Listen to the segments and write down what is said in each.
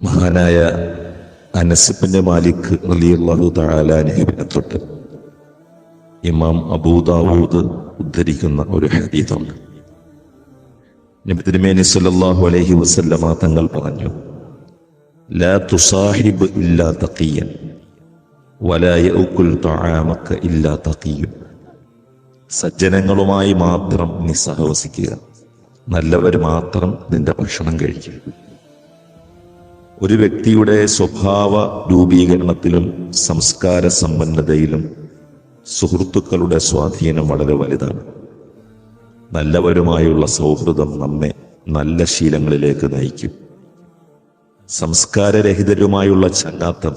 മഹാനായ അനസിപ്പിന്റെ മാലിക് റലിയല്ലാഹു തആലാനുവിനെ തൊട്ട് ഇമാം അബൂദാവൂദ് ഉദ്ധരിക്കുന്ന ഒരു ഹരീതമാണ് നബി തിരുമേനി സല്ലല്ലാഹു അലൈഹി വസല്ലമ തങ്ങൾ പറഞ്ഞു ലാ തുസാഹിബ് ഇല്ലാ തഖിയൻ വലാ യഅകുൽ തആമക ഇല്ലാ തഖിയ്യൻ സജ്ജനങ്ങളുമായി മാത്രം നീ സഹവസിക്കുക നല്ലവർ മാത്രം നിന്റെ ഭക്ഷണം കഴിക്കുക. ഒരു വ്യക്തിയുടെ സ്വഭാവ രൂപീകരണത്തിലും സംസ്കാര സമ്പന്നതയിലും സുഹൃത്തുക്കളുടെ സ്വാധീനം വളരെ വലുതാണ്. നല്ലവരുമായുള്ള സൗഹൃദം നമ്മെ നല്ല ശീലങ്ങളിലേക്ക് നയിക്കും. സംസ്കാരരഹിതരുമായുള്ള ചങ്ങാത്തം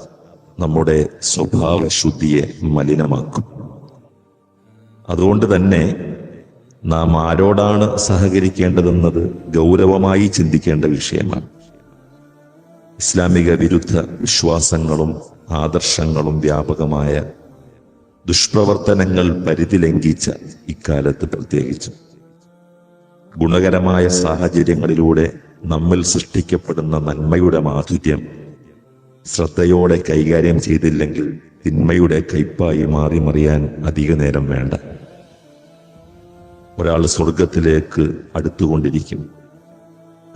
നമ്മുടെ സ്വഭാവ ശുദ്ധിയെ മലിനമാക്കും. അതുകൊണ്ട് തന്നെ നാം ആരോടാണ് സഹകരിക്കേണ്ടതെന്നത് ഗൗരവമായി ചിന്തിക്കേണ്ട വിഷയമാണ്. ഇസ്ലാമിക വിരുദ്ധ വിശ്വാസങ്ങളും ആദർശങ്ങളും വ്യാപകമായ ദുഷ്പ്രവർത്തനങ്ങൾ പരിധി ലംഘിച്ച ഇക്കാലത്ത് പ്രത്യേകിച്ചും. ഗുണകരമായ സാഹചര്യങ്ങളിലൂടെ നമ്മിൽ സൃഷ്ടിക്കപ്പെടുന്ന നന്മയുടെ മാധുര്യം ശ്രദ്ധയോടെ കൈകാര്യം ചെയ്തില്ലെങ്കിൽ തിന്മയുടെ കൈപ്പായി മാറി മറിയാൻ അധിക നേരം വേണ്ട. ഒരാൾ സ്വർഗത്തിലേക്ക് അടുത്തുകൊണ്ടിരിക്കും.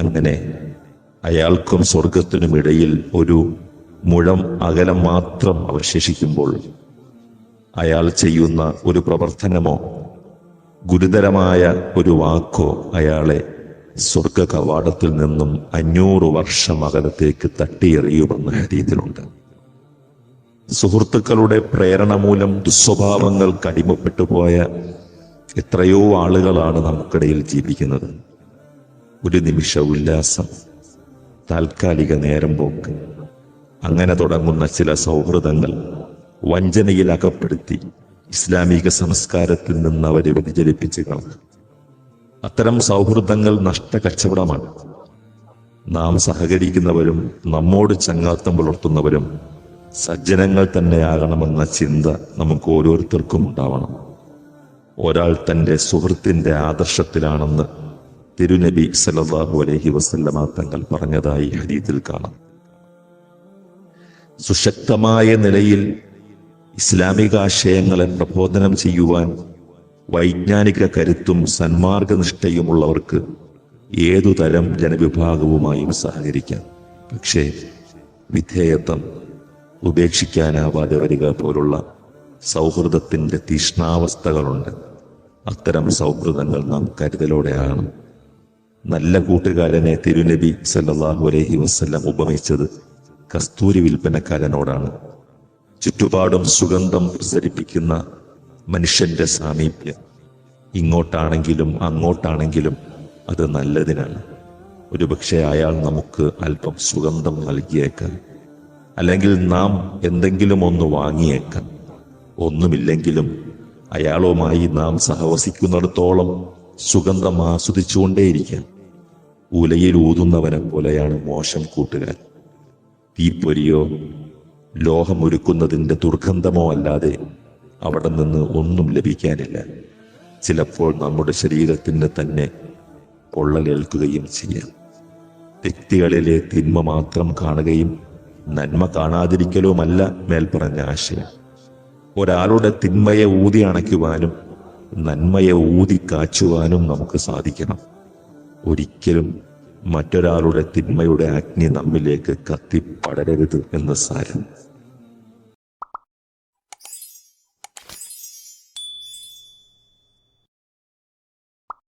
അങ്ങനെ അയാൾക്കും സ്വർഗത്തിനും ഇടയിൽ ഒരു മുഴം അകലം മാത്രം അവശേഷിക്കുമ്പോൾ അയാൾ ചെയ്യുന്ന ഒരു പ്രവർത്തനമോ ഗുരുതരമായ ഒരു വാക്കോ അയാളെ സ്വർഗ കവാടത്തിൽ നിന്നും അഞ്ഞൂറ് വർഷം അകലത്തേക്ക് തട്ടിയെറിയുമെന്ന് ഹരീതിലുണ്ട് സുഹൃത്തുക്കളുടെ പ്രേരണ മൂലം ദുസ്വഭാവങ്ങൾക്ക് അടിമപ്പെട്ടു പോയ എത്രയോ ആളുകളാണ് നമുക്കിടയിൽ ജീവിക്കുന്നത്. ഒരു നിമിഷ ഉല്ലാസം. താൽക്കാലിക നേരം പോക്ക്. അങ്ങനെ തുടങ്ങുന്ന ചില സൗഹൃദങ്ങൾ വഞ്ചനയിൽ അകപ്പെടുത്തി ഇസ്ലാമിക സംസ്കാരത്തിൽ നിന്ന് അവരെ വ്യതിചലിപ്പിച്ച് കളഞ്ഞു. അത്തരം സൗഹൃദങ്ങൾ നഷ്ടകച്ചവടമാണ് നാം സഹകരിക്കുന്നവരും നമ്മോട് ചങ്ങാത്തം പുലർത്തുന്നവരും സജ്ജനങ്ങൾ തന്നെയാകണമെന്ന ചിന്ത നമുക്ക് ഓരോരുത്തർക്കും ഉണ്ടാവണം. ഒരാൾ തന്റെ സുഹൃത്തിന്റെ ആദർശത്തിലാണെന്ന് തിരുനബി സല്ലല്ലാഹു അലഹി വസല്ലമ തങ്ങൾ പറഞ്ഞതായി ഹരീതിൽ കാണാം. സുശക്തമായ നിലയിൽ ഇസ്ലാമിക ആശയങ്ങളെ പ്രബോധനം ചെയ്യുവാൻ വൈജ്ഞാനിക കരുത്തും സന്മാർഗനിഷ്ഠയുമുള്ളവർക്ക് ഏതു തരം ജനവിഭാഗവുമായും സഹകരിക്കാം. പക്ഷേ വിധേയത്വം ഉപേക്ഷിക്കാനാവാതെ വരിക പോലുള്ള സൗഹൃദത്തിന്റെ തീഷ്ണാവസ്ഥകളുണ്ട്. അത്തരം സൗഹൃദങ്ങൾ നാം കരുതലോടെയാണ് നല്ല കൂട്ടുകാരനെ തിരുനബി സല്ലാഹു അലഹി വസ്ല്ലാം ഉപമിച്ചത് കസ്തൂരി വിൽപ്പനക്കാരനോടാണ്. ചുറ്റുപാടും സുഗന്ധം പ്രസരിപ്പിക്കുന്ന മനുഷ്യന്റെ സാമീപ്യം. ഇങ്ങോട്ടാണെങ്കിലും അങ്ങോട്ടാണെങ്കിലും അത് നല്ലതിനാണ്. ഒരുപക്ഷെ അയാൾ നമുക്ക് അല്പം സുഗന്ധം നൽകിയേക്കാം. അല്ലെങ്കിൽ നാം എന്തെങ്കിലും ഒന്ന് വാങ്ങിയേക്കാം. ഒന്നുമില്ലെങ്കിലും അയാളുമായി നാം സഹവസിക്കുന്നിടത്തോളം സുഗന്ധം ആസ്വദിച്ചുകൊണ്ടേയിരിക്കാം. ഉലയിൽ ഊതുന്നവനെ പോലെയാണ് മോശം കൂട്ടുകാർ. തീപ്പൊരിയോ ലോഹമൊരുക്കുന്നതിന്റെ ദുർഗന്ധമോ അല്ലാതെ അവിടെ നിന്ന് ഒന്നും ലഭിക്കാനില്ല. ചിലപ്പോൾ നമ്മുടെ ശരീരത്തിന് തന്നെ പൊള്ളലേൽക്കുകയും ചെയ്യാം. വ്യക്തികളിലെ തിന്മ മാത്രം കാണുകയും നന്മ കാണാതിരിക്കലുമല്ല മേൽപ്പറഞ്ഞ ആശയം. ഒരാളുടെ തിന്മയെ ഊതി അണയ്ക്കുവാനും നന്മയെ ഊതി കാച്ചുവാനും നമുക്ക് സാധിക്കണം. ഒരിക്കലും മറ്റൊരാളുടെ തിന്മയുടെ അഗ്നി നമ്മിലേക്ക് കത്തിപ്പടരരുത് എന്ന് സാരം.